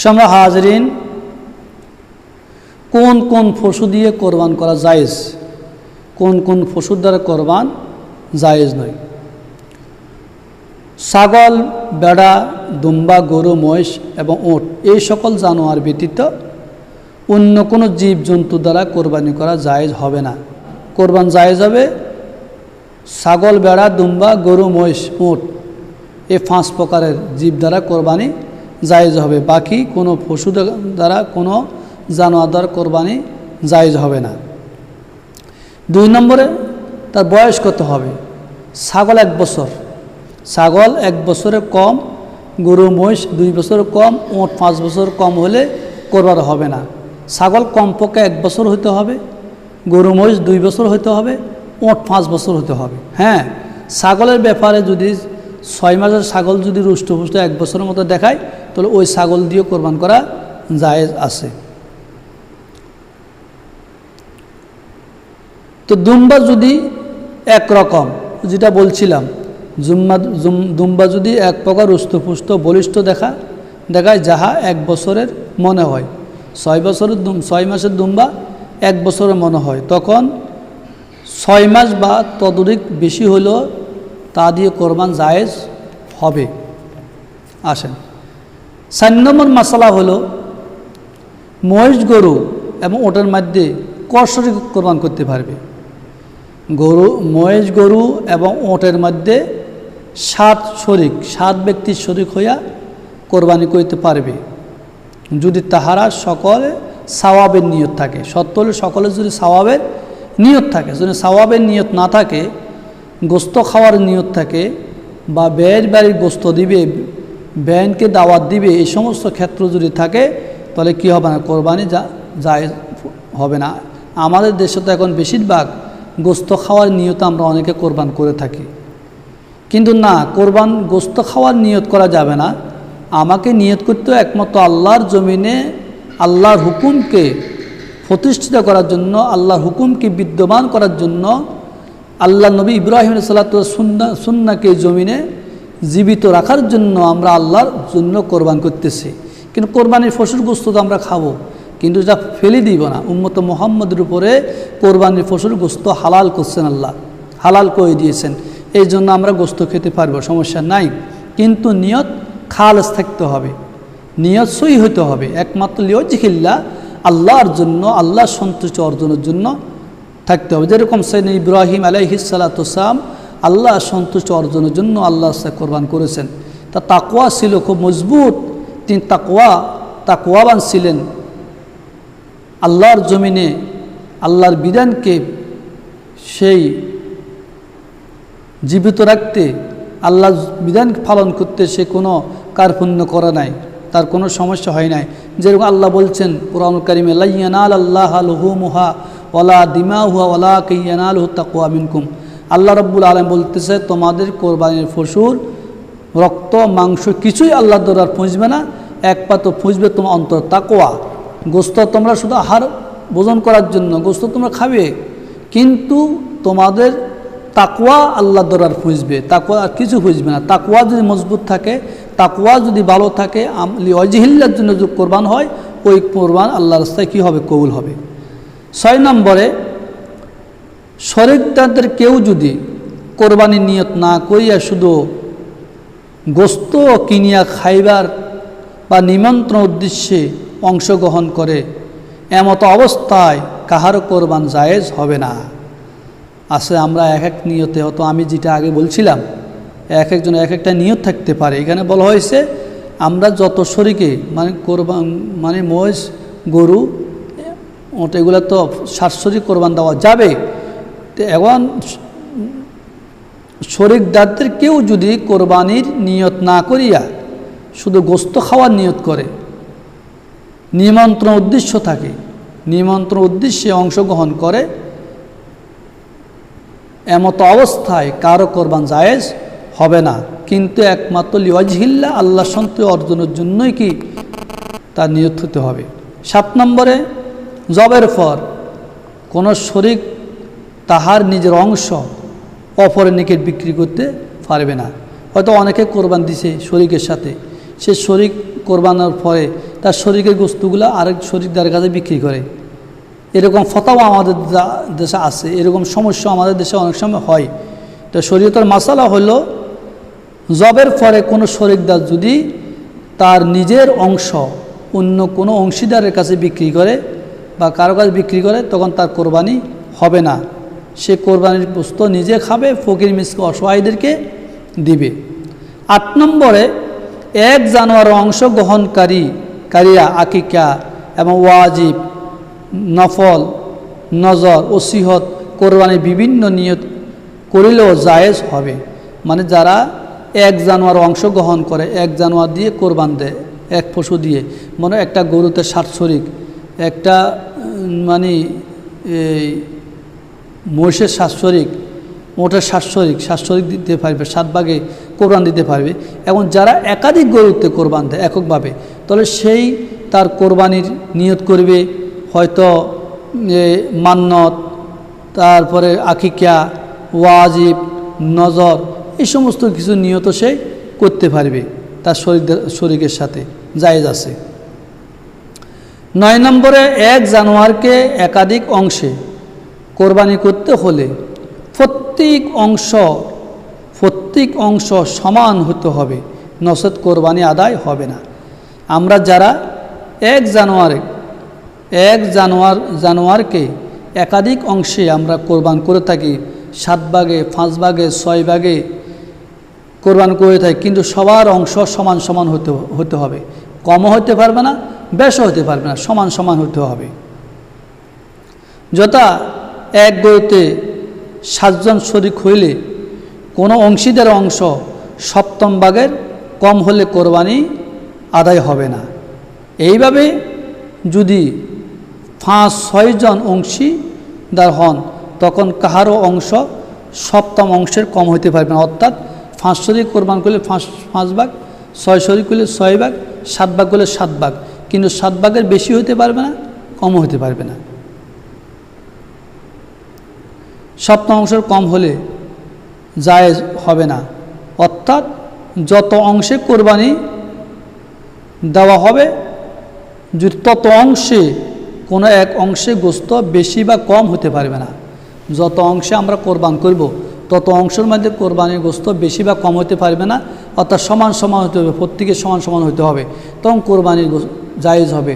সামরা হাজরিন, কোন কোন পশু দিয়ে কোরবান করা জায়েজ? কোন কোন পশুর দ্বারা কোরবান জায়েজ নয়? ছাগল, বেড়া, দুম্বা, গরু, মহিষ এবং ওট এই সকল জানোয়ার ব্যতীত অন্য কোনো জীবজন্তু দ্বারা কোরবানি করা জায়েজ হবে না। কোরবান জায়েজ হবে ছাগল, বেড়া, দুম্বা, গরু, মহিষ ওট এই পাঁচ প্রকারের জীব দ্বারা কোরবানি জায়েজ হবে। বাকি কোনো পশু দ্বারা কোনো জানোয়ার দ্বারা কোরবানি জায়েজ হবে না। দুই নম্বরে তার বয়স কত হবে? ছাগল এক বছর। ছাগল এক বছরে কম, গরু, মহিষ দুই বছর কম ওট পাঁচ বছর কম হলে করবার হবে না। ছাগল কমপক্ষে এক বছর হতে হবে, গরু, মহিষ দুই বছর হতে হবে ওট পাঁচ বছর হতে হবে। হ্যাঁ ছাগলের ব্যাপারে যদি ছয় মাসের ছাগল যদি রুষ্টপুষ্ট এক বছরের মতো দেখায়, তাহলে ওই ছাগল দিয়ে কোরবান করা জায়েজ আছে। তো দুম্বা যদি একরকম যেটা বলছিলাম, জুম্মা, জুম- দুম্বা যদি এক প্রকার রুষ্টপুষ্ট বলিষ্ঠ দেখা, দেখায় যাহা এক বছরের মনে হয়। ছয় বছরের দুম, ছয় মাসের দুম্বা এক বছরের মনে হয়। তখন ছয় মাস বা তদধিক বেশি হলেও তা দিয়ে কোরবান জায়েজ হবে। আসেন। চার নম্বর মশলা হলো মহিষ, গরু এবং ওটার মধ্যে কষরি কোরবান করতে পারবে। গরু মহেশ গরু এবং ওটের মধ্যে সাত শরিক, সাত ব্যক্তির শরিক হইয়া কোরবানি করতে পারবে। যদি তাহারা সকলে সাওয়াবের নিয়ত থাকে, সত্য হলে সকলে যদি সাওয়াবের নিয়ত থাকে, যদি সাওয়াবের নিয়ত না থাকে গোস্ত খাওয়ার নিয়ত থাকে বা ব্যয়ের বাড়ির গোস্ত দিবে ব্যানকে দাওয়াত দিবে, এই সমস্ত ক্ষেত্র যদি থাকে, তাহলে কী হবে না? কোরবানি যা যায় হবে না। আমাদের দেশে তো এখন বেশিরভাগ গোস্ত খাওয়ার নিয়ত আমরা অনেকে কোরবান করে থাকি। কিন্তু না, কোরবান গোস্ত খাওয়ার নিয়ত করা যাবে না। আমাকে নিয়ত করতে একমাত্র আল্লাহর জমিনে আল্লাহর হুকুমকে প্রতিষ্ঠিত করার জন্য, আল্লাহর হুকুমকে বিদ্যমান করার জন্য আল্লাহ নবী ইব্রাহিম সাল্লা সুন্না সুন্নাকে জমিনে জীবিত রাখার জন্য আমরা আল্লাহর জন্য কোরবান করতেছি। কিন্তু কোরবানির ফসল গোস্ত তো আমরা খাব, কিন্তু যা ফেলে দিব না। উম্মত মোহাম্মদের উপরে কোরবানির ফসল গোস্ত হালাল করছেন আল্লাহ, হালাল করে দিয়েছেন। এই জন্য আমরা গোস্ত খেতে পারব, সমস্যা নাই। কিন্তু নিয়ত খালাস থাকতে হবে, নিয়ত সই হতে হবে। একমাত্র লিওজিহিল্লা আল্লাহর জন্য, আল্লাহর সন্তুষ্ট অর্জনের জন্য থাকতে হবে। যেরকম সেন ইব্রাহিম আলাইহিসালাতাম আল্লাহ সন্তুষ্ট অর্জনের জন্য আল্লাহ কোরবান করেছেন। তা তাকোয়া ছিল খুব মজবুত। তিনি তাকোয়া তাকোয়াবান ছিলেন। আল্লাহর জমিনে, আল্লাহর বিধানকে সেই জীবিত রাখতে আল্লাহ বিধান পালন করতে সে কোনো কার্পণ্য করে নাই। তার কোনো সমস্যা হয় নাই। যেরকম আল্লাহ বলছেন কোরআন করিমে লাইয়ানাল আল্লাহ আলহু মুহা ওলা দিমা হুয়া ওলা কেয়ানাল তাকুয়া মিনকুম। আল্লাহ রব্বুল আলম বলতেছে, তোমাদের কোরবানির ফসুর রক্ত, মাংস কিছুই আল্লাহ দ্বারা পুঁজবে না। এক পাতো পুঁজবে তোমার অন্তর তাকোয়া গোস্ত তোমরা শুধু আহার ভোজন করার জন্য গোস্ত তোমরা খাবে। কিন্তু তোমাদের তাকুয়া আল্লাহ দরার ফুঁজবে তাকুয়া আর কিছু ফুঁজবে না। তাকুয়া যদি মজবুত থাকে তাকুয়া যদি ভালো থাকে অজিহিল্লার জন্য যদি কোরবান হয়, ওই কোরবান আল্লাহ রাস্তায় কী হবে? কবুল হবে। ছয় নম্বরে শরিকদারদের কেউ যদি কোরবানির নিয়ত না করিয়া শুধু গোস্ত কিনিয়া খাইবার বা নিমন্ত্রণ উদ্দেশ্যে অংশগ্রহণ করে, এমত অবস্থায় কাহারও কোরবান জায়েজ হবে না। আসলে আমরা এক এক নিয়তে হয়তো আমি যেটা আগে বলছিলাম, এক একজন এক একটা নিয়ত থাকতে পারে। এখানে বলা হয়েছে, আমরা যত শরীকে মানে কোরবান মানে মহিষ, গরু ওটা এগুলো তো সাতশরী কোরবান দেওয়া যাবে। তো এখন শরিকদারদের কেউ যদি কোরবানির নিয়ত না করিয়া শুধু গোস্ত খাওয়ার নিয়ত করে, নিমন্ত্রণ উদ্দেশ্য থাকে, নিমন্ত্রণ উদ্দেশ্যে অংশগ্রহণ করে, এমতো অবস্থায় কারও কোরবান জায়েজ হবে না। কিন্তু একমাত্র লিওয়াজহিল্লা আল্লাহ সন্ত অর্জনের জন্যই কি তা নিয়ত হতে হবে। সাত নম্বরে জবের পর কোনো শরিক তাহার নিজের অংশ অপরের নিকট বিক্রি করতে পারবে না। হয়তো অনেকে কোরবান দিছে শরিকের সাথে। সে শরিক কোরবানোর পরে তার শরিকের বস্তুগুলো আরেক শরীরদার কাছে বিক্রি করে। এরকম ফতাও আমাদের দেশে আছে, এরকম সমস্যা আমাদের দেশে অনেক সময় হয়। তো শরীয়তের মাসালা হলো, জবের পরে কোনো শরিকদার যদি তার নিজের অংশ অন্য কোনো অংশীদারের কাছে বিক্রি করে বা কারও কাছে বিক্রি করে তখন তার কোরবানি হবে না। সে কোরবানির পুস্ত নিজে খাবে, ফকির মিসকে অসহায়দেরকে দিবে। আট নম্বরে, এক জানোয়ার অংশগ্রহণকারী কারিয়া, আকিকা এবং ওয়াজিব, নফল, নজর ওসিহত কোরবানির বিভিন্ন নিয়ত করিলেও জায়েজ হবে। মানে যারা এক জানোয়ার অংশগ্রহণ করে, এক জানোয়ার দিয়ে কোরবান দেয়, এক পশু দিয়ে। মনে একটা গরুতে ষাট একটা মানে এই মহিষের সাতশরিক, মোটের সাতশরিক সাতশরিক দিতে পারবে, সাত ভাগে কোরবান দিতে পারবে। এবং যারা একাধিক গরুতে কোরবান দেয় এককভাবে, তাহলে সেই তার কোরবানির নিয়ত করবে, হয়তো মান্নত, তারপরে আকিকা, ওয়াজিব, নজর, এই সমস্ত কিছু নিয়ত সে করতে পারবে, তার শরীর, শরীরের সাথে, জায়েজ আছে। নয় নম্বরে, এক জানোয়ারকে একাধিক অংশে কোরবানি করতে হলে প্রত্যেক অংশ প্রত্যেক অংশ সমান হতে হবে, নসদ কোরবানি আদায় হবে না। আমরা যারা এক জানুয়ারি, এক জানোয়ার, জানোয়ারকে একাধিক অংশে আমরা কোরবান করে থাকি, সাত ভাগে, পাঁচ ভাগে, ছয় ভাগে কোরবান করে থাকি, কিন্তু সবার অংশ সমান সমান হতে হতে হবে। কমও হতে পারবে না বেশও হতে পারবে না, সমান সমান হতে হবে। যথা এক গরুতে সাতজন শরিক হইলে কোনো অংশীদার অংশ সপ্তম ভাগের কম হলে কোরবানি আদায় হবে না। এইভাবে যদি পাঁচ ছয়জন অংশীদার হন, তখন কাহারও অংশ সপ্তম অংশের কম হতে পারবে না। অর্থাৎ পাঁচ শরিক কোরবান করলে পাঁচ পাঁচ ভাগ, ছয় শরিক করলে ছয় ভাগ, সাত ভাগ করলে সাত ভাগ। কিন্তু সাত ভাগের বেশি হতে পারবে না কমও হতে পারবে না। সপ্তম অংশের কম হলে জায়েজ হবে না। অর্থাৎ যত অংশে কোরবানি দেওয়া হবে, যদি তত অংশে কোনো এক অংশে গোস্ত বেশি বা কম হতে পারবে না, যত অংশে আমরা কোরবান করব, তত অংশের মধ্যে কোরবানির গোস্ত বেশি বা কম হতে পারবে না, অর্থাৎ সমান সমান হতে হবে প্রত্যেকের সমান সমান হতে হবে। তখন কোরবানির জায়েজ হবে।